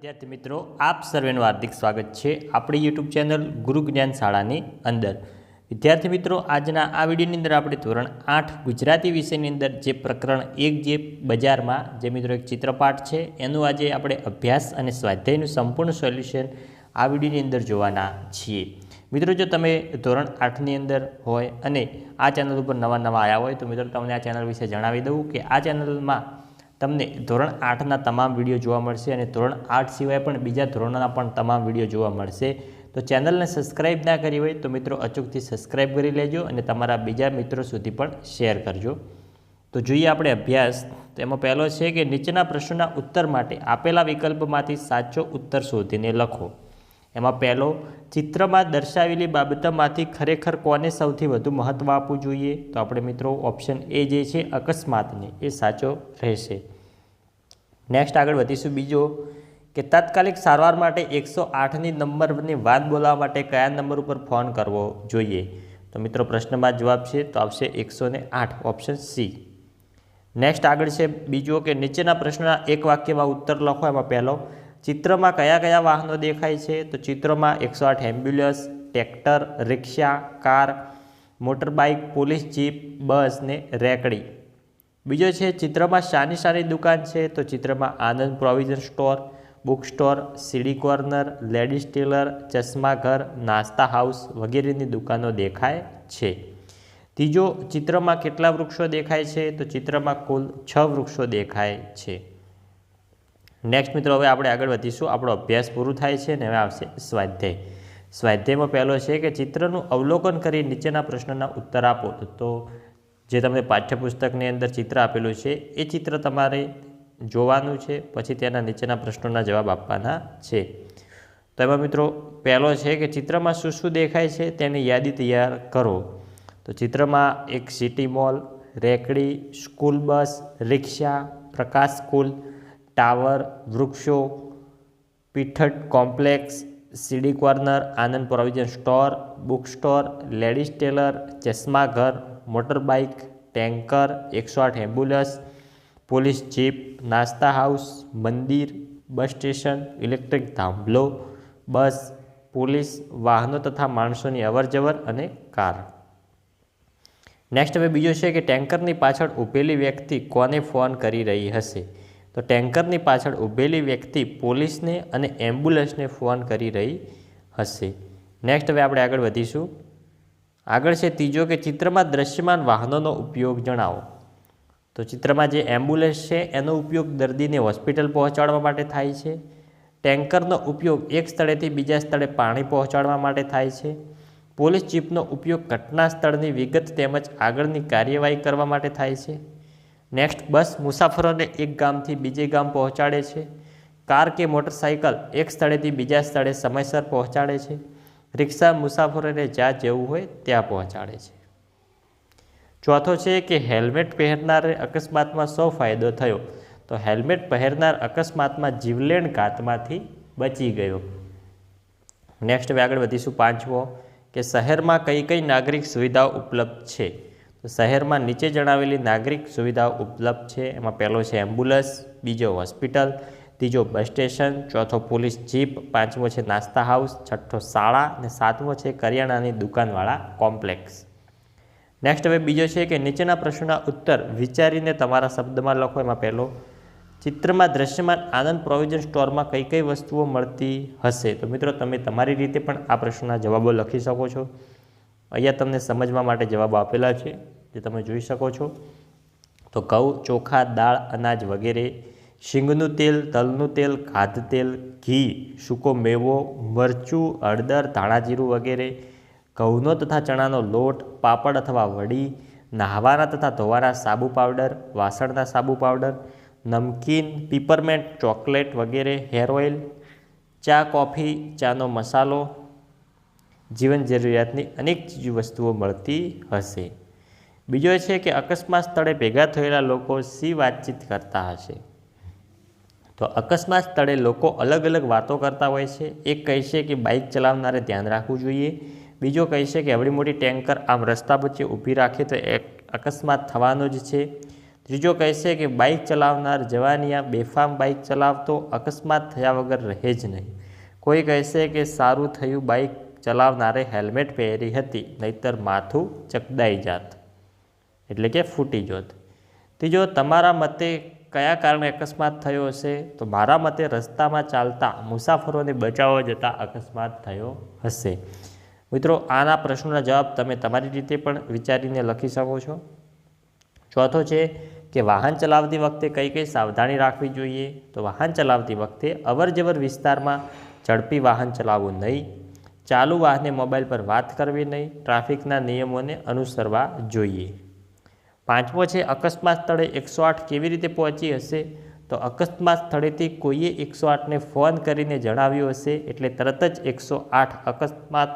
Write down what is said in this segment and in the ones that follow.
વિદ્યાર્થી મિત્રો, આપ સર્વેનું હાર્દિક સ્વાગત છે આપણી યુટ્યુબ ચેનલ ગુરુ જ્ઞાન શાળાની અંદર. વિદ્યાર્થી મિત્રો, આજના આ વિડીયોની અંદર આપણે ધોરણ આઠ ગુજરાતી વિષયની અંદર જે પ્રકરણ એક જે બજારમાં જે મિત્રો એક ચિત્રપાઠ છે, એનું આજે આપણે અભ્યાસ અને સ્વાધ્યાયનું સંપૂર્ણ સોલ્યુશન આ વિડીયોની અંદર જોવાના છીએ. મિત્રો, જો તમે ધોરણ આઠની અંદર હોય અને આ ચેનલ ઉપર નવા નવા આવ્યા હોય તો મિત્રો, તમને આ ચેનલ વિશે જણાવી દઉં કે આ ચેનલમાં તમને ધોરણ આઠના તમામ વીડિયો જોવા મળશે અને ધોરણ આઠ સિવાય પણ બીજા ધોરણના પણ તમામ વીડિયો જોવા મળશે. તો ચેનલને સબસ્ક્રાઇબ ના કરી હોય તો મિત્રો અચૂકથી સબસ્ક્રાઇબ કરી લેજો અને તમારા બીજા મિત્રો સુધી પણ શેર કરજો. તો જોઈએ આપણે અભ્યાસ. તો એમાં પહેલો છે કે નીચેના પ્રશ્નોના ઉત્તર માટે આપેલા વિકલ્પમાંથી સાચો ઉત્તર શોધીને લખો. એમાં પહેલો, ચિત્રમાં દર્શાવેલી બાબતોમાંથી ખરેખર કોને સૌથી વધુ મહત્ત્વ આપવું જોઈએ? તો આપણે મિત્રો ઓપ્શન એ જે છે, અકસ્માતને, એ સાચો રહેશે. નેક્સ્ટ આગળ વધીશું બીજો, કે તાત્કાલિક સારવાર માટે એકસો આઠની નંબરની વાત બોલાવવા માટે કયા નંબર ઉપર ફોન કરવો જોઈએ? તો મિત્રો પ્રશ્નમાં જવાબ છે, તો આવશે એકસો આઠ, ઓપ્શન સી. નેક્સ્ટ આગળ છે બીજો, કે નીચેના પ્રશ્નના એક વાક્યમાં ઉત્તર લખો, એમાં પહેલો ચિત્રમાં કયા કયા વાહનો દેખાય છે? તો ચિત્રમાં એકસો આઠ ambulance, tractor, rickshaw, car, motorbike, police jeep, bus ને રેકડી. બીજો છે, ચિત્રમાં શાની શાની દુકાન છે. તો ચિત્રમાં Anand provision store, book store, CD corner, ladies tailor, ચશ્મા ઘર, નાસ્તા હાઉસ વગેરેની દુકાનો દેખાય છે. ત્રીજો, ચિત્રમાં કેટલા વૃક્ષો દેખાય છે? તો ચિત્રમાં કુલ છ વૃક્ષો દેખાય છે. નેક્સ્ટ મિત્રો, હવે આપણે આગળ વધીશું. આપણો અભ્યાસ પૂરું થાય છે ને હવે આવશે સ્વાધ્યાય. સ્વાધ્યાયમાં પહેલો છે કે ચિત્રનું અવલોકન કરી નીચેના પ્રશ્નના ઉત્તર આપો. તો જે તમને પાઠ્યપુસ્તકની અંદર ચિત્ર આપેલું છે, એ ચિત્ર તમારે જોવાનું છે, પછી તેના નીચેના પ્રશ્નોના જવાબ આપવાના છે. તો એમાં મિત્રો, પહેલો છે કે ચિત્રમાં શું શું દેખાય છે તેની યાદી તૈયાર કરો. તો ચિત્રમાં એક city mall, રેકડી, school bus, rickshaw, Prakash school tower, વૃક્ષો પીઠટ complex, CD corner, Anand provision store, book store, ladies tailor, ચશ્મા ઘર મોટરબાઇક ટેન્કર, એકસો આઠ એમ્બ્યુલન્સ, પોલીસ જીપ, નાસ્તા હાઉસ, મંદિર, બસ સ્ટેશન, ઇલેક્ટ્રિક થાંભલો, બસ, પોલીસ, વાહનો તથા માણસોની અવરજવર અને કાર. નેક્સ્ટ હવે બીજો છે કે ટેન્કરની પાછળ ઊભેલી વ્યક્તિ કોને ફોન કરી રહી હશે? તો ટેન્કરની પાછળ ઊભેલી વ્યક્તિ પોલીસને અને એમ્બ્યુલન્સને ફોન કરી રહી હશે. નેક્સ્ટ હવે આપણે આગળ વધીશું. આગળ છે ત્રીજો કે ચિત્રમાં દ્રશ્યમાન વાહનોનો ઉપયોગ જણાવો. તો ચિત્રમાં જે એમ્બ્યુલન્સ છે એનો ઉપયોગ દર્દીને હોસ્પિટલ પહોંચાડવા માટે થાય છે. ટેન્કરનો ઉપયોગ એક સ્થળેથી બીજા સ્થળે પાણી પહોંચાડવા માટે થાય છે. પોલીસ જીપનો ઉપયોગ ઘટના સ્થળની વિગત તેમજ આગળની કાર્યવાહી કરવા માટે થાય છે. નેક્સ્ટ બસ મુસાફરોને એક ગામથી બીજે ગામ પહોંચાડે છે. કાર કે મોટરસાઇકલ એક સ્થળેથી બીજા સ્થળે સમયસર પહોંચાડે છે. રિક્ષા મુસાફરોને જ્યાં જવું હોય ત્યાં પહોંચાડે છે. ચોથો છે કે હેલ્મેટ પહેરનારે અકસ્માતમાં સો ફાયદો થયો? તો હેલ્મેટ પહેરનાર અકસ્માતમાં જીવલેણ ઘાતમાંથી બચી ગયો. નેક્સ્ટ હવે આગળ વધીશું પાંચમો, કે શહેરમાં કઈ કઈ નાગરિક સુવિધાઓ ઉપલબ્ધ છે? તો શહેરમાં નીચે જણાવેલી નાગરિક સુવિધાઓ ઉપલબ્ધ છે. એમાં પહેલો છે એમ્બ્યુલન્સ, બીજો હોસ્પિટલ, ત્રીજો બસ સ્ટેશન, ચોથો પોલીસ જીપ, પાંચમો છે નાસ્તા હાઉસ, છઠ્ઠો શાળા અને સાતમો છે કરિયાણાની દુકાનવાળા કોમ્પ્લેક્સ. નેક્સ્ટ હવે બીજો છે કે નીચેના પ્રશ્નોના ઉત્તર વિચારીને તમારા શબ્દમાં લખો. એમાં પહેલો, ચિત્રમાં દ્રશ્યમાન આનંદ પ્રોવિઝન સ્ટોરમાં કઈ કઈ વસ્તુઓ મળતી હશે? તો મિત્રો, તમે તમારી રીતે પણ આ પ્રશ્નના જવાબો લખી શકો છો. અહીંયા તમને સમજવા માટે જવાબો આપેલા છે, જે તમે જોઈ શકો છો. તો ઘઉં, ચોખા, દાળ, અનાજ વગેરે, શીંગનું તેલ, તલનું તેલ ખાધ તેલ, ઘી, સૂકો મેવો, મરચું, હળદર, ધાણાજીરું વગેરે, ઘઉંનો તથા ચણાનો લોટ, પાપડ અથવા વડી, નહાવાના તથા ધોવાના સાબુ પાવડર, વાસણના સાબુ પાવડર, નમકીન પીપરમેન્ટ ચોકલેટ વગેરે, હેર ઓઇલ, ચા, કોફી, ચાનો મસાલો જીવન જરૂરિયાતની અનેક ચીજ વસ્તુઓ મળતી હશે. બીજો છે કે અકસ્માત સ્થળે ભેગા થયેલા લોકો સી વાતચીત કરતા હશે? તો અકસ્માત સ્થળે લોકો અલગ અલગ વાતો કરતા હોય છે. એક કહેશે કે બાઇક ચલાવનારે ધ્યાન રાખવું જોઈએ. બીજો કહેશે કે એવડી મોટી ટેન્કર આમ રસ્તા વચ્ચે ઊભી રાખે તો અકસ્માત થવાનો જ છે. ત્રીજો કહેશે કે બાઇક ચલાવનાર જવાનિયા બેફામ બાઇક ચલાવતો અકસ્માત થયા વગર રહે જ નહીં. કોઈ કહેશે કે સારું થયું બાઇક ચલાવનારે હેલ્મેટ પહેરી હતી, નહીતર માથું ચકદાઈ જાત. એટલે કે ફૂટી જોત. ત્રીજો તમારા મતે કયા કારણે અકસ્માત થયો હશે? તો મારા મતે રસ્તામાં ચાલતા મુસાફરોને બચાવવા જતાં અકસ્માત થયો હશે. મિત્રો, આના પ્રશ્નોના જવાબ તમે તમારી રીતે પણ વિચારીને લખી શકો છો. ચોથો છે કે વાહન ચલાવતી વખતે કઈ કઈ સાવધાની રાખવી જોઈએ? તો વાહન ચલાવતી વખતે અવરજવર વિસ્તારમાં ઝડપી વાહન ચલાવવું નહીં. ચાલુ વાહને મોબાઈલ પર વાત કરવી નહીં, ટ્રાફિકના નિયમોને અનુસરવા જોઈએ. પાંચમો છે, અકસ્માત સ્થળે એકસો આઠ કેવી રીતે પહોંચી હશે? તો અકસ્માત સ્થળેથી કોઈએ એકસો આઠને ફોન કરીને જણાવ્યું હશે, એટલે તરત જ એકસો આઠ અકસ્માત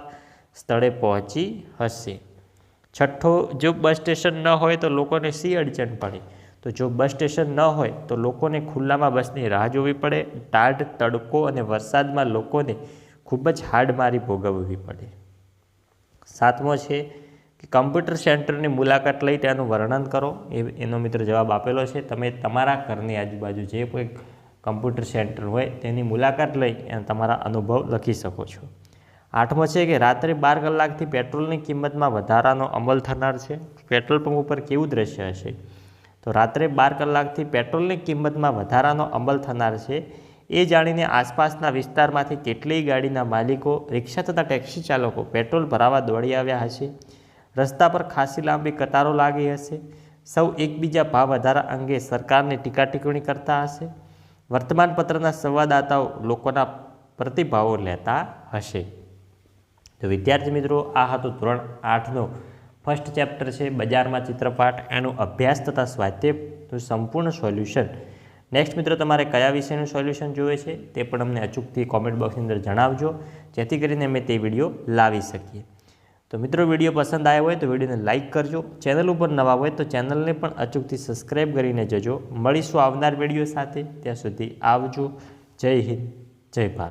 સ્થળે પહોંચી હશે. છઠ્ઠો, જો બસ સ્ટેશન ન હોય તો લોકોને સી અડચણ પડે? તો જો બસ સ્ટેશન ન હોય તો લોકોને ખુલ્લામાં બસની રાહ જોવી પડે. ટાઢ, તડકો અને વરસાદમાં લોકોને ખૂબ જ હાડમારી ભોગવવી પડે. સાતમો છે કે કમ્પ્યુટર સેન્ટરની મુલાકાત લઈ તેનું વર્ણન કરો. એ એનો મિત્ર જવાબ આપેલો છે. તમે તમારા ઘરની આજુબાજુ જે કોઈ કમ્પ્યુટર સેન્ટર હોય તેની મુલાકાત લઈ અને તમારા અનુભવ લખી શકો છો. આઠમો છે કે રાત્રે બાર કલાકથી પેટ્રોલની કિંમતમાં વધારાનો અમલ થનાર છે. પેટ્રોલ પંપ ઉપર કેવું દ્રશ્ય હશે? તો રાત્રે બાર કલાકથી પેટ્રોલની કિંમતમાં વધારાનો અમલ થનાર છે. એ જાણીને આસપાસના વિસ્તારમાંથી કેટલીય ગાડીના માલિકો, રિક્ષા તથા ટેક્સી ચાલકો પેટ્રોલ ભરાવા દોડી આવ્યા હશે. રસ્તા પર ખાસી લાંબી કતારો લાગી હશે. સૌ એકબીજા ભાવ વધારા અંગે સરકારની ટીકા ટિપ્પણી કરતા હશે. વર્તમાનપત્રના સંવાદદાતાઓ લોકોના પ્રતિભાવો લેતા હશે. તો વિદ્યાર્થી મિત્રો, આ હતું ધોરણ આઠનો ફર્સ્ટ ચેપ્ટર છે. બજારમાં ચિત્રપાઠ, એનો અભ્યાસ તથા સ્વાધ્યાયનું સંપૂર્ણ સોલ્યુશન નેક્સ્ટ મિત્રો, તમારે કયા વિષયનું સોલ્યુશન જોઈએ છે તે પણ અમને અચૂકથી કોમેન્ટ બોક્સની અંદર જણાવજો. જેથી કરીને અમે તે વીડિયો લાવી શકીએ. તો મિત્રો વીડિયો પસંદ આવ્યો હોય તો વિડીયોને લાઇક કરજો. ચેનલ ઉપર નવા હોય તો ચેનલને પણ અચૂકથી સબસ્ક્રાઈબ કરીને જજો. મળીશું આવનાર વીડિયો સાથે. ત્યાં સુધી આવજો. જય હિન્દ. જય ભારત.